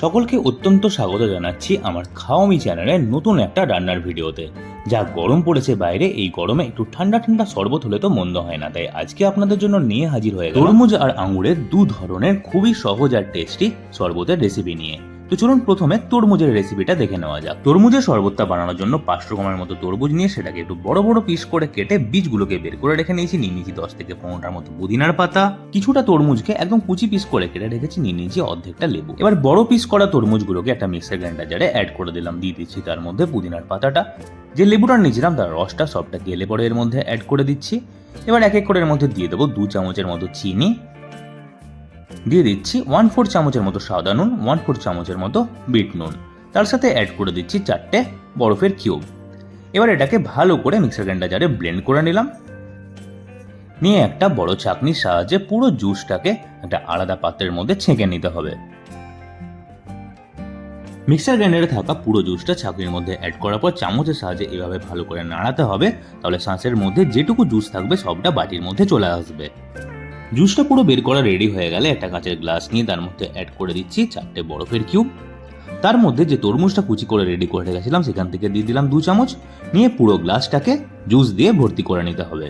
সকলকে অত্যন্ত স্বাগত জানাচ্ছি আমার খাওয়ামি চ্যানেলের নতুন একটা রান্নার ভিডিওতে। যা গরম পড়েছে বাইরে এই গরমে একটু ঠান্ডা ঠান্ডা শরবত হলে তো মন্দ হয় না। তাই আজকে আপনাদের জন্য নিয়ে হাজির হয়ে তরমুজ আর আঙুরের দু ধরনের খুবই সহজ আর টেস্টি শরবতের রেসিপি নিয়ে। তো চলুন প্রথমে তরমুজের রেসিপিটা দেখে নেওয়া যাক। তরমুজের শরবতটা বানানোর জন্য পাঁচশো রকমের মতো তরমুজ নিয়ে সেটাকে একটু বড় বড় পিস করে কেটে বীজগুলোকে বের করে রেখে নিয়েছি। নিয়ে নিয়েছি দশ থেকে পনেরোটার মতো পুদিনার পাতা। কিছুটা তরমুজকে একদম কুচি পিস করে কেটে রেখেছি। নিয়ে নিয়েছি অর্ধেকটা লেবু। এবার বড় পিস করা তরমুজগুলোকে একটা মিক্সার গ্রাইন্ডার জারে অ্যাড করে দিলাম। দিয়ে দিচ্ছি তার মধ্যে পুদিনার পাতাটা। যে লেবুটা নিয়েছিলাম, তার রসটা সবটা গেলে পরে এর মধ্যে অ্যাড করে দিচ্ছি। এবার এক এক করে এর মধ্যে দিয়ে দেবো দু চামচের মতো চিনি। দিয়ে দিচ্ছি ওয়ান ফোর চামচের মতো সাদা নুন ওয়ান ফোর চামচের মতো বিট নুন। তার সাথে অ্যাড করে দিচ্ছি চারটে বরফের কিউব এবার এটাকে ভালো করে মিক্সার গ্রাইন্ডার ব্লেন্ড করে নিলাম। নিয়ে একটা বড় চাকনির সাহায্যে পুরো জুসটাকে একটা আলাদা পাত্রের মধ্যে ছেঁকে নিতে হবে। মিক্সার গ্রাইন্ডারে থাকা পুরো জুসটা ছাঁকনির মধ্যে অ্যাড করার পর চামচের সাহায্যে এভাবে ভালো করে নাড়াতে হবে, তাহলে শাঁসের মধ্যে যেটুকু জুস থাকবে সবটা বাটির মধ্যে চলে আসবে। জুসটা পুরো বের করা রেডি হয়ে গেলে একটা কাঁচের গ্লাস নিয়ে তার মধ্যে অ্যাড করে দিচ্ছি চারটে বরফের কিউব তার মধ্যে যে তরমুজটা কুচি করে রেডি করে রেখেছিলাম, সেখান থেকে দিয়ে দিলাম দু চামচ। নিয়ে পুরো গ্লাসটাকে জুস দিয়ে ভর্তি করে নিতে হবে।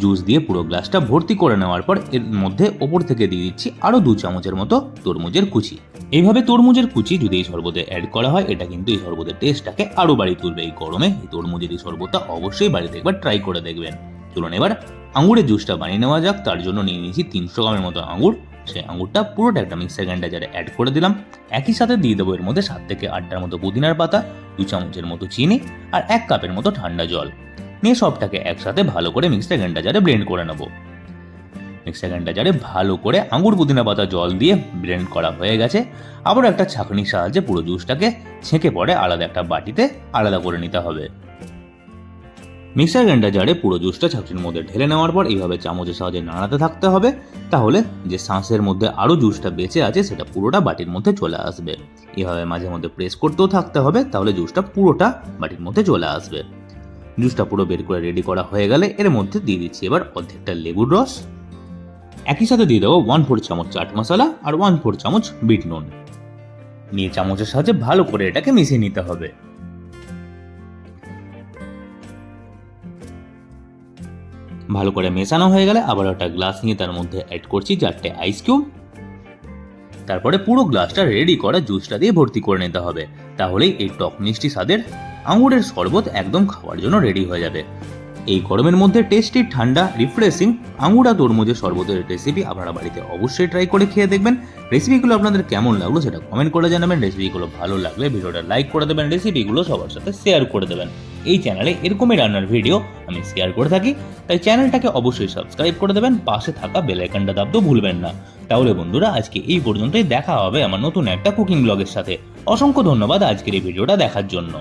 জুস দিয়ে পুরো গ্লাসটা ভর্তি করে নেওয়ার পর এর মধ্যে ওপর থেকে দিয়ে দিচ্ছি আরও দু চামচের মতো তরমুজের কুচি। এইভাবে তরমুজের কুচি যদি এই শরবতে অ্যাড করা হয়, এটা কিন্তু এই শরবতের টেস্টটাকে আরও বাড়িয়ে তুলবে। এই গরমে এই তরমুজের এই শরবতটা অবশ্যই বাড়িতে একবার ট্রাই করে দেখবেন। চলুন এবার আঙুরের জুসটা বানিয়ে নেওয়া যাক, তার জন্য নিয়ে নিয়েছি তিনশো গ্রামের মতো আঙুর। সেই আঙুরটা পুরোটা একটা মিক্সার গ্রাইন্ডার অ্যাড করে দিলাম। একই সাথে দিয়ে দেবো এর মধ্যে সাত থেকে আটটার মতো পুদিনার পাতা, দু চামচের মতো চিনি আর এক কাপের মতো ঠান্ডা জল। নিয়ে সবটাকে একসাথে ভালো করে মিক্সার গ্রাইন্ডার ব্লেন্ড করে নেব। মিক্সার গ্রাইন্ডার ভালো করে আঙুর, পুদিনা পাতা জল দিয়ে ব্লেন্ড করা হয়ে গেছে। আবার একটা ছাঁকনির সাহায্যে পুরো জুসটাকে ছেঁকে পরে আলাদা একটা বাটিতে আলাদা করে নিতে হবে। মিক্সার গ্রাইন্ডার জারে পুরো জুসটা ছাঁকনির মধ্যে ঢেলে নেওয়ার পর এইভাবে চামচের সাহায্যে নাড়াতে থাকতে হবে। তাহলে যে শাঁসের মধ্যে আরও জুসটা বেঁচে আছে, সেটা পুরোটা বাটির মধ্যে চলে আসবে। এভাবে মাঝে মধ্যে প্রেস করতেও থাকতে হবে, তাহলে জুসটা পুরোটা বাটির মধ্যে চলে আসবে। জুসটা পুরো বের করে রেডি করা হয়ে গেলে এর মধ্যে দিয়ে দিচ্ছি এবার অর্ধেকটা লেবুর রস। একই সাথে দিয়ে দেবো ওয়ান ফোর চামচ চাট মশলা আর ওয়ান ফোর চামচ বিট নুন। নিয়ে চামচের সাহায্যে ভালো করে এটাকে মিশিয়ে নিতে হবে। ভালো করে মেশানো হয়ে গেলে আবার একটা গ্লাস নিয়ে তার মধ্যে অ্যাড করছি চারটে আইস কিউব তারপরে পুরো গ্লাসটা রেডি করা জুসটা দিয়ে ভর্তি করে নিতে হবে। তাহলেই এই টক মিষ্টি স্বাদের আঙুরের শরবত একদম খাওয়ার জন্য রেডি হয়ে যাবে। এই গরমের মধ্যে টেস্টি ঠান্ডা রিফ্রেশিং আঙুরা তরমুজের শরবতের রেসিপি আপনারা বাড়িতে অবশ্যই ট্রাই করে খেয়ে দেখবেন। রেসিপিগুলো আপনাদের কেমন লাগল সেটা কমেন্ট করে জানাবেন। রেসিপিগুলো ভালো লাগলে ভিডিওটা লাইক করে দেবেন। রেসিপিগুলো সবার সাথে শেয়ার করে দেবেন। এই চ্যানেলে এরকমই রান্নার ভিডিও আমি শেয়ার করে থাকি। তাই চ্যানেলটাকে অবশ্যই সাবস্ক্রাইব করে দেবেন। পাশে থাকা বেল আইকনটা দাবতেও ভুলবেন না। তাহলে বন্ধুরা, আজকে এই পর্যন্তই। দেখা হবে আমার নতুন একটা কুকিং ব্লগের সাথে। অসংখ্য ধন্যবাদ আজকের এই ভিডিওটা দেখার জন্য।